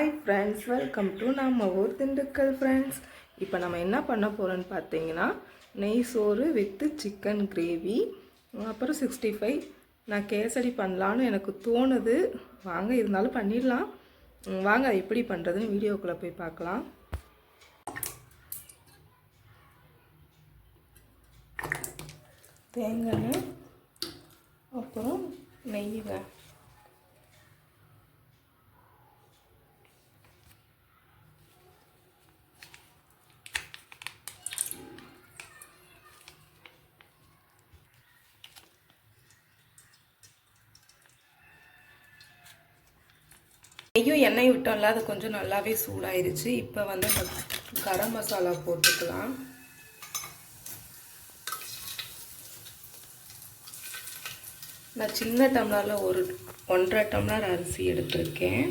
Hi friends welcome to நம்ம ஊர் Dindigul friends இப்போ நம்ம என்ன பண்ண போகிறோன்னு பார்த்தீங்கன்னா நெய் சோறு வித்து சிக்கன் கிரேவி அப்புறம் சிக்ஸ்டி ஃபைவ் நான் கேசரி பண்ணலான்னு எனக்கு தோணுது. வாங்க இருந்தாலும் பண்ணிடலாம். வாங்க அது எப்படி பண்ணுறதுன்னு வீடியோக்குள்ளே போய் பார்க்கலாம். தேங்காய் அப்புறம் நெய்யுங்க நெய்யும் எண்ணெய் விட்டோம்ல அது கொஞ்சம் நல்லாவே சூடாயிருச்சு. இப்போ வந்து அந்த கரம் மசாலா போட்டுக்கலாம். நான் சின்ன டம்ளரில் ஒரு ஒன்றரை டம்ளர் அரிசி எடுத்திருக்கேன்.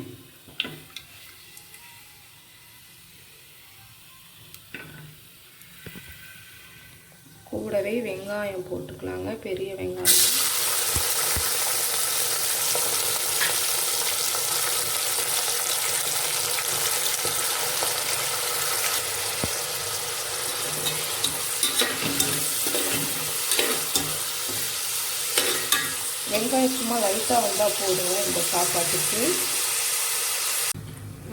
கூடவே வெங்காயம் போட்டுக்கலாங்க பெரிய வெங்காயம் வெங்காயம் சும்மா லைட்டாக வந்தால் போதுங்க இந்த சாப்பாட்டுக்கு.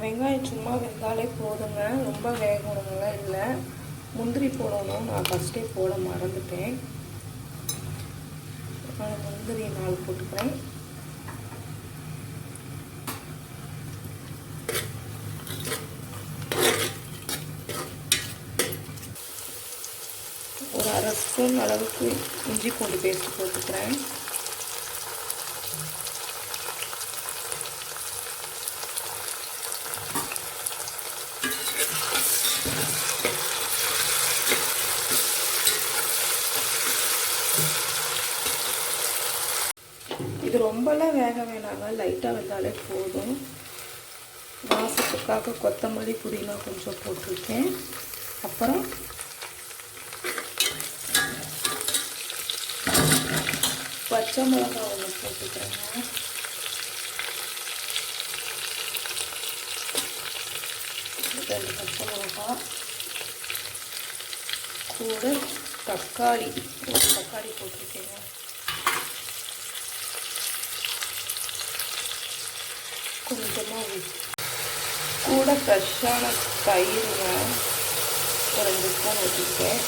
வெங்காயம் சும்மா வெந்தாலே போதுங்க. ரொம்ப வேகணுங்களாம் இல்லை. முந்திரி போடணும் நான் ஃபஸ்ட்டே போட மறந்துட்டேன். நான் முந்திரி நாலு போட்டுக்கிறேன். ஒரு அரை ஸ்பூன் அளவுக்கு இஞ்சி பூண்டு பேஸ்ட் போட்டுக்கிறேன் இது ரொம்பலாம் வேக வேணாங்க லைட்டாக வெந்தாலே போதும். வாசத்துக்காக கொத்தமல்லி புதினா கொஞ்சம் போட்டிருக்கேன். அப்புறம் பச்சை மிளகா ஒன்று போட்டுக்கிறேங்க. ரெண்டு பச்சை மிளகா. கூட தக்காளி ஒரு தக்காளி போட்டிருக்கேங்க கொஞ்சமாக உப்பு கூட ஃப்ரெஷ்ஷான தயிருங்க ஒரு ரெண்டு ஸ்பூன் ஊற்றிருக்கேன்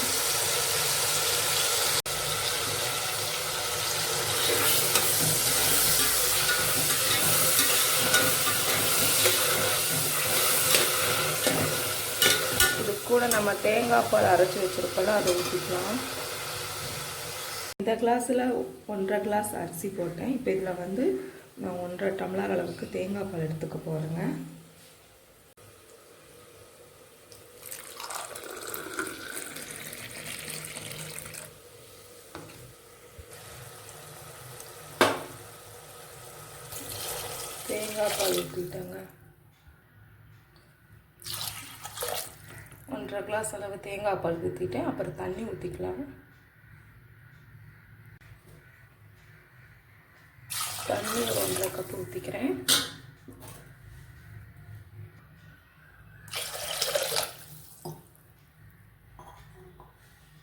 இது கூட நம்ம தேங்காய் பால் அரைச்சி வச்சுருக்கோம்ல அதை ஊற்றிக்கலாம் இந்த கிளாஸில் ஒன்றரை கிளாஸ் அரிசி போட்டேன். இப்போ இதில் வந்து நான் ஒன்றரை டம்ளர் அளவுக்கு தேங்காய் பால் எடுத்துக்க போகிறேங்க தேங்காய் பால் ஊற்றிட்டேங்க ஒன்றரை கிளாஸ் அளவு தேங்காய் பால் ஊற்றிட்டேன் அப்புறம் தண்ணி ஊற்றிக்கலாம் தண்ணி ஒரு ஒன்றரை கப்பு ஊற்றிக்கிறேன்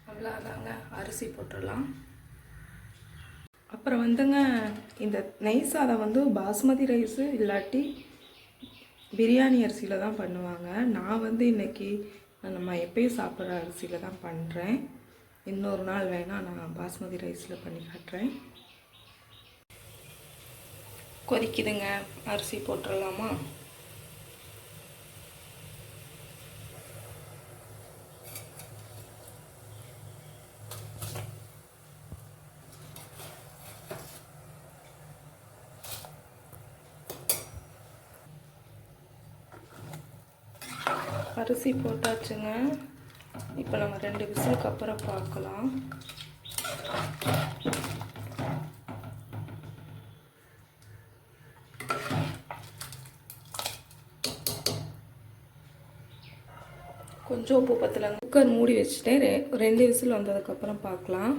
அவ்வளோதாங்க அரிசி போட்டுடலாம். அப்புறம் வந்துங்க இந்த நெய் சாதம் வந்து பாஸ்மதி ரைஸு இல்லாட்டி பிரியாணி அரிசியில் தான் பண்ணுவாங்க. நான் வந்து இன்றைக்கி நம்ம எப்பயும் சாப்பிட்ற அரிசியில் தான் பண்ணுறேன் இன்னொரு நாள் வேணால் நான் பாஸ்மதி ரைஸில் பண்ணி காட்டுறேன். கொதிக்குதுங்க. அரிசி போட்டுடலாமா அரிசி போட்டாச்சுங்க. இப்போ நம்ம ரெண்டு விசிலுக்கு அப்புறம் பார்க்கலாம். கொஞ்சம் உப்பு பத்தலைங்க. குக்கர் மூடி வச்சுட்டேன். ரெ ரெண்டு விசில் வந்ததுக்கப்புறம் பார்க்கலாம்.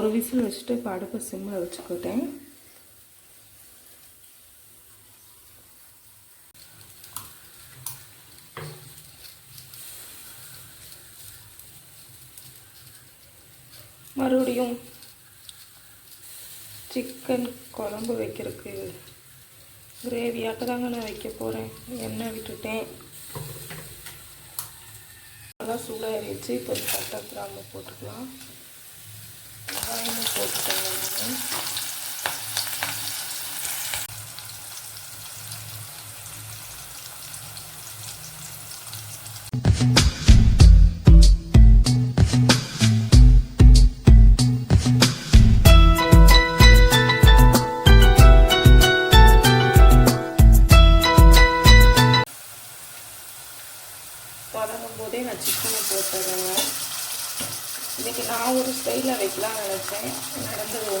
ஒரு விசில் வச்சுட்டு இப்போ அடுப்பை சிம்மில் வச்சுக்கிட்டேன். மறுபடியும் சிக்கன் குழம்பு வைக்கிறதுக்கு கிரேவியாட்ட தாங்க நான் வைக்க போகிறேன் எண்ணெய் விட்டுட்டேன். நல்லா சூடாகிடுச்சு இப்போ பட்டை கிராம்பு போட்டுக்கலாம். Aynı şekilde.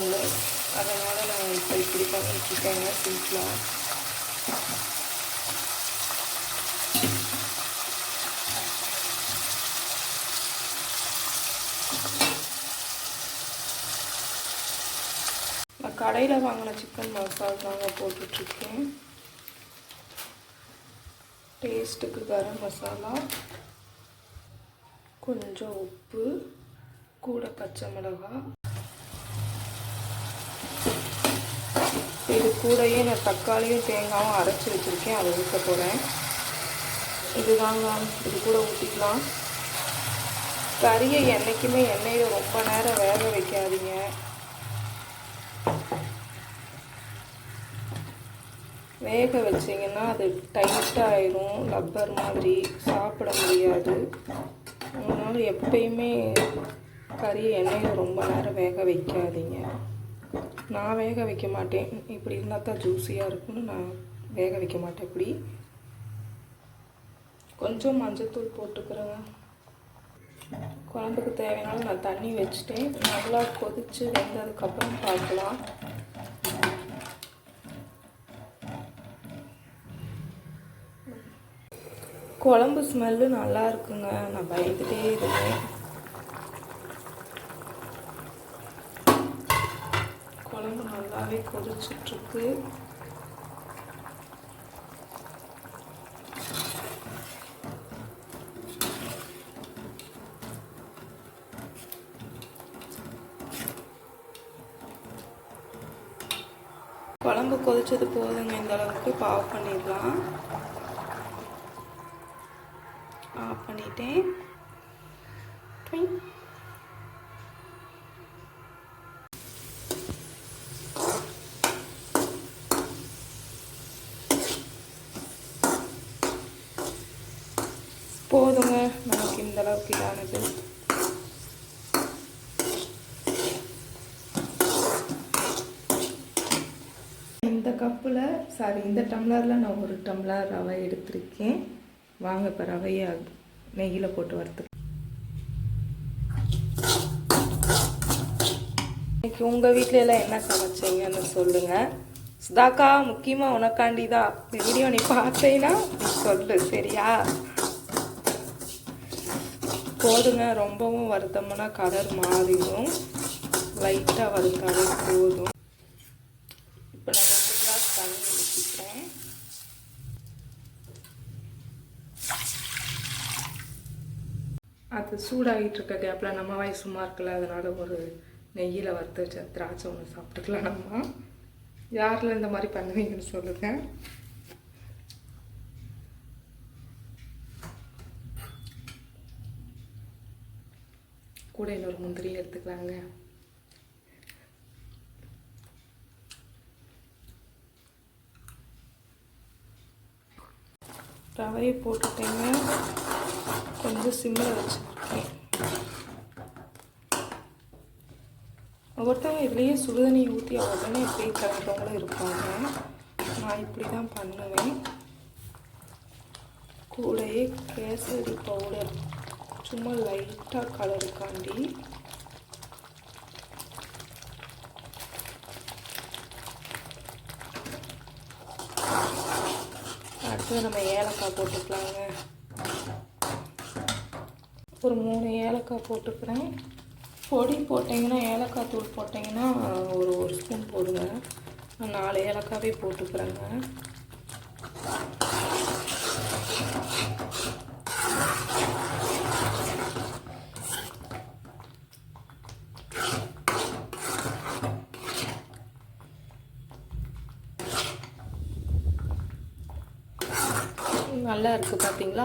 ஒன்று அதனால் நான் இப்போ இப்படி பண்ணிட்டுருக்கேங்க சிம்பிளாக நான் கடையில் வாங்கின சிக்கன் மசால் தாங்க போட்டுட்ருக்கேன். டேஸ்ட்டுக்கு கரம் மசாலா கொஞ்சம் உப்பு கூட பச்சை மிளகாய் இது கூடயே நான் தக்காளியும் தேங்காயும் அரைச்சி வச்சுருக்கேன். அதை ஊற்ற போகிறேன் இதுதாங்க இது கூட ஊற்றிக்கலாம் கறியை என்றைக்குமே எண்ணெயில் ரொம்ப நேரம் வேக வைக்காதீங்க. வேக வச்சிங்கன்னா அது டைட்டாகிடும் ரப்பர் மாதிரி சாப்பிட முடியாது. அதனால் எப்பயுமே கறியை எண்ணெயில் ரொம்ப நேரம் வேக வைக்காதீங்க. நான் வேக வைக்க மாட்டேன். இப்படி இருந்தால் தான் ஜூஸியாக இருக்கும்னு நான் வேக வைக்க மாட்டேன். இப்படி. கொஞ்சம் மஞ்சத்தூள் போட்டுக்கிறேங்க. குழம்புக்கு தேவையான நான் தண்ணி வச்சுட்டேன். நல்லா கொதித்து வெந்ததுக்கப்புறம் பார்க்கலாம். குழம்பு ஸ்மெல்லு நல்லா இருக்குங்க. நான் பயந்துட்டே இருந்தேன் குழம்பு நல்லாவே கொதிச்சிட்ருக்கு குழம்பு கொதிச்சது போதுங்க இந்த அளவுக்கு இப்போ ஆஃப் பண்ணிடலாம். ஆஃப் பண்ணிட்டேன். அளவுக்கு இதானது இந்த கப்பில் சாரி இந்த டம்ளரில் நான் ஒரு டம்ளர் ரவை எடுத்திருக்கேன். வாங்க இப்போ ரவையை நெய்யில் போட்டு வரத்துக்கு இன்னைக்கு உங்கள் வீட்டில எல்லாம் என்ன சமைச்சீங்கன்னு சொல்லுங்கள் சுதாக்கா முக்கியமாக உனக்காண்டி தான் இந்த வீடியோ நீ பார்த்தீங்கன்னா நீ சொல்லு சரியா? போதுங்க ரொம்பவும் வறுத்தோம்னா கலர் மாறிடும். லைட்டாக வறுத்தாலே போதும். இப்போ நான் ரெண்டு கிளாஸ் தண்ணி ஊற்றிக்கிறேன் அது சூடாகிட்டு இருக்க கேப்பில் நம்ம வாய் சும்மா இருக்கல அதனால் ஒரு நெய்யில் வறுத்து வச்ச திராட்சை ஒன்று சாப்பிட்டுக்கலாம்? நம்ம யாரில் இந்த மாதிரி பண்ணுவீங்கன்னு சொல்லுங்கள் கூட இன்னொரு முந்திரி எடுத்துக்கலாங்க. ரவையை போட்டுட்டேங்க. கொஞ்சம் சிம்மில் வச்சுருக்கேன் ஒவ்வொருத்தவங்க இதுலேயே சுடுதண்ணி ஊற்றி உடனே இப்படி கலக்கிறவங்களும் இருப்பாங்க. நான் இப்படி தான் பண்ணுவேன். கூடையே கேசரி பவுடர் சும்மா லைட்டாக கலருக்காண்டி அடுத்தது நம்ம ஏலக்காய் போட்டுக்கலாங்க. ஒரு மூணு ஏலக்காய் போட்டுக்கிறேன். பொடி போட்டிங்கன்னா ஏலக்காய் தூள் போட்டிங்கன்னா ஒரு ஒரு ஸ்பூன் போடுங்க. நாலு ஏலக்காவே போட்டுக்கிறேங்க. நல்லா இருக்குது பார்த்தீங்களா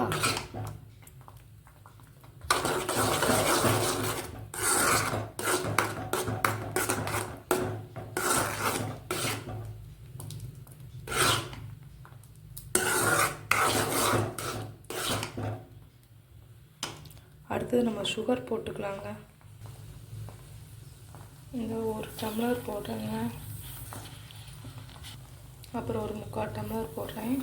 அடுத்தது நம்ம சுகர் போட்டுக்கலாங்க. இந்த ஒரு டம்ளர் போடுறேங்க. அப்புறம் ஒரு முக்கால் டம்ளர் போடுறேன்.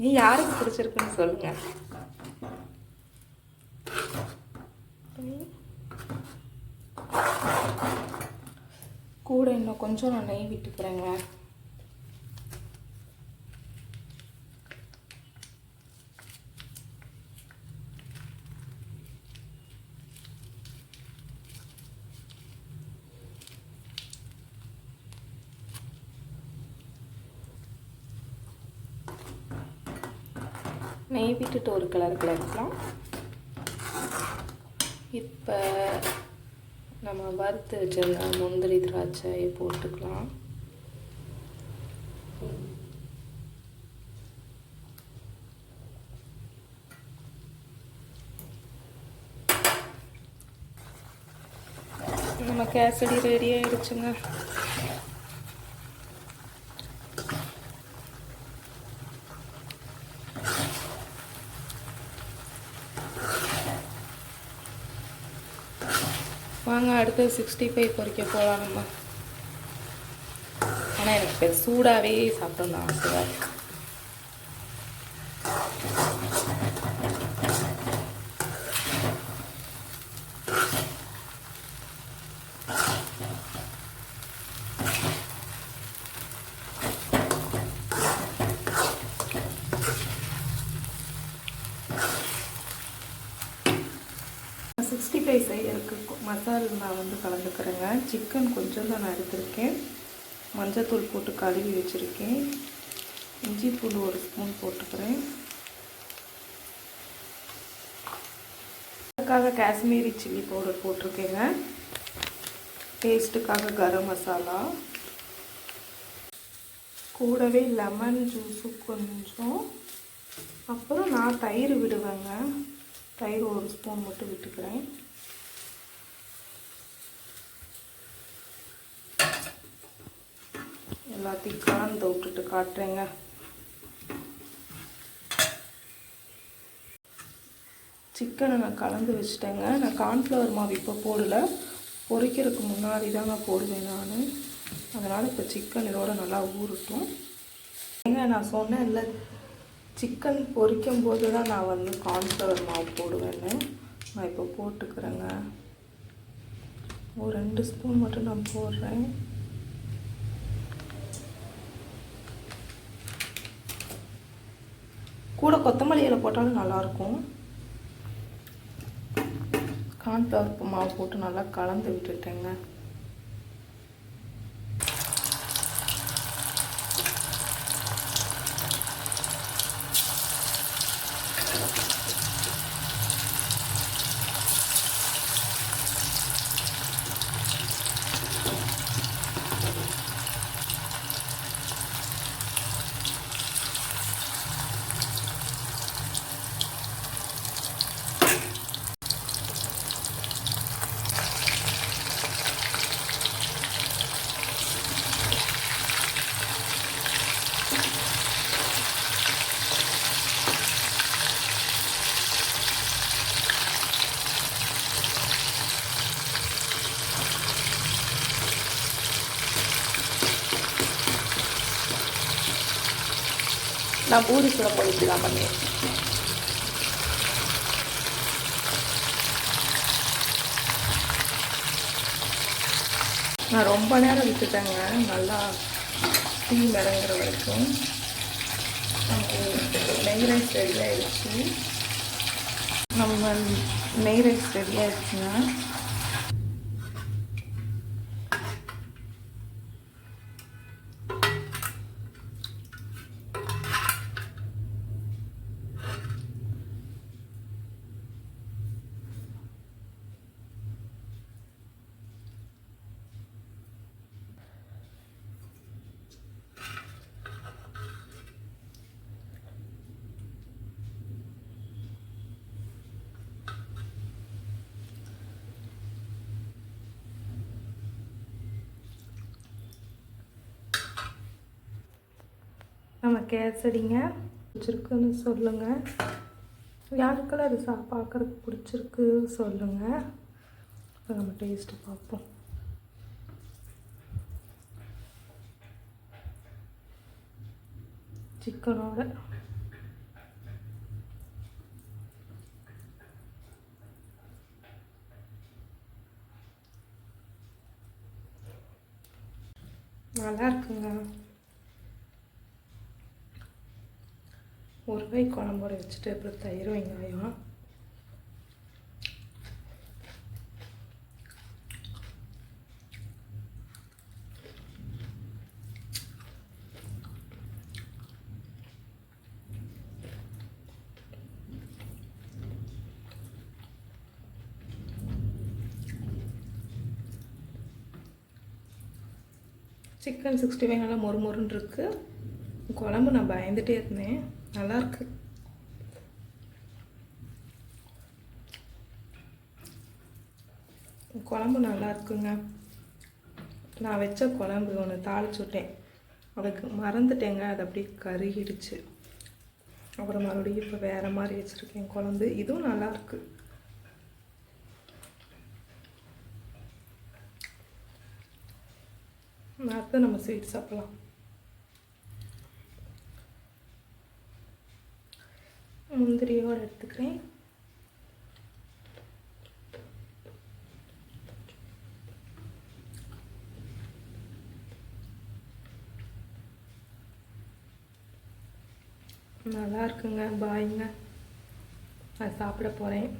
யாருக்கு பிடிச்சிருக்குன்னு சொல்லுங்க. கூட இன்னும் கொஞ்சம் நான் நெய் விட்டுக்கிறேங்க. நெய் விட்டுட்டு ஒரு கலர் கலக்கலாம் இப்போ நம்ம வறுத்து வச்சிருந்த முந்திரி திராட்சையை போட்டுக்கலாம். நம்ம கேசடி ரெடி ஆயிடுச்சுங்க. வாங்க அடுத்தது சிக்ஸ்டி ஃபைவ் பொறிக்க போகலாம் நம்ம. ஆனால் எனக்கு சூடாகவே சாப்பிட்டோம் ஆசையாக இருக்கு. சிக்ஸ்டி ஃபைவ் செய்யறதுக்கு மசால் நான் வந்து கலந்துக்கிறேங்க. சிக்கன் கொஞ்சம் தான் நான் எடுத்திருக்கேன். மஞ்சத்தூள் போட்டு கழுவி வச்சுருக்கேன். இஞ்சி பூண்டு ஒரு ஸ்பூன் போட்டுக்கிறேன். அதுக்காக காஷ்மீரி சில்லி பவுடர் போட்டிருக்கேங்க. டேஸ்ட்டுக்காக கரம் மசாலா. கூடவே லெமன் ஜூஸு கொஞ்சம். அப்புறம் நான் தயிர் விடுவேங்க. தயிர் ஒரு ஸ்பூன் மட்டும் விட்டுக்கிறேன். எல்லாத்தையும் கலந்து விட்டுட்டு காட்டுறேங்க. சிக்கனை நான் கலந்து வச்சுட்டேங்க. நான் கார்ன்ஃப்ளவர் மாவு இப்போ போடலை. பொரிக்கிறதுக்கு முன்னாடி தாங்க போடுவேன் நான். அதனால் இப்போ சிக்கன் இதோட நல்லா ஊறட்டும். ஏங்க நான் சொன்னேன் இல்லை சிக்கன் பொரிக்கும் போது தான் நான் வந்து கார்ன்ஃப்ளவர் மாவு போடுவேன்னு. நான் இப்போ போட்டுக்கிறேங்க. ஒரு ரெண்டு ஸ்பூன் மட்டும் நான் போடுறேன். கூட கொத்தமல்லி இலை போட்டாலும் நல்லாயிருக்கும். கார்ன்ஃப்ளவர் மாவு போட்டு நல்லா கலந்து விட்டுட்டேங்க. நான் பூரி சுட இப்படி தான் பண்ணுவேன். நான் ரொம்ப நேரம் விட்டுட்டேங்க. நல்லா டீ மிளங்குற வரைக்கும். நெய் ரைஸ் ரெடி ஆயிடுச்சு. நம்ம நெய் ரைஸ் ரெடி நம்ம கேசரிங்க பிடிச்சிருக்குன்னு சொல்லுங்கள் யாருக்கெல்லாம் அது சா பார்க்குறதுக்கு பிடிச்சிருக்கு சொல்லுங்கள் இப்போ நம்ம டேஸ்ட்டு பார்ப்போம். சிக்கனோட நல்லா இருக்குங்க ஒரு குழம்போட வச்சுட்டு அப்புறம் தயிர் வெங்காயம். சிக்கன் சிக்ஸ்டி ஃபைவ் நல்லா மொறு மொறுன்னு இருக்கு. குழம்பு நான் பயந்துட்டே இருந்தேன். நல்லா இருக்கு நல்லா இருக்குங்க நான் வச்ச குழம்பு ஒன்று தாளிச்சு விட்டேன் அதுக்கு மறந்துட்டேங்க. அது அப்படியே கருகிடுச்சு. அப்புறம் மறுபடியும் இப்போ வேறு மாதிரி வச்சுருக்கேன் குழம்பு. இதுவும் நல்லாயிருக்கு. அடுத்து நம்ம ஸ்வீட் சாப்பிட்லாம். முந்திரியோடு எடுத்துக்கிறேன். நல்லா இருக்குங்க பாய்ங்க. நான் சாப்பிட போகிறேன்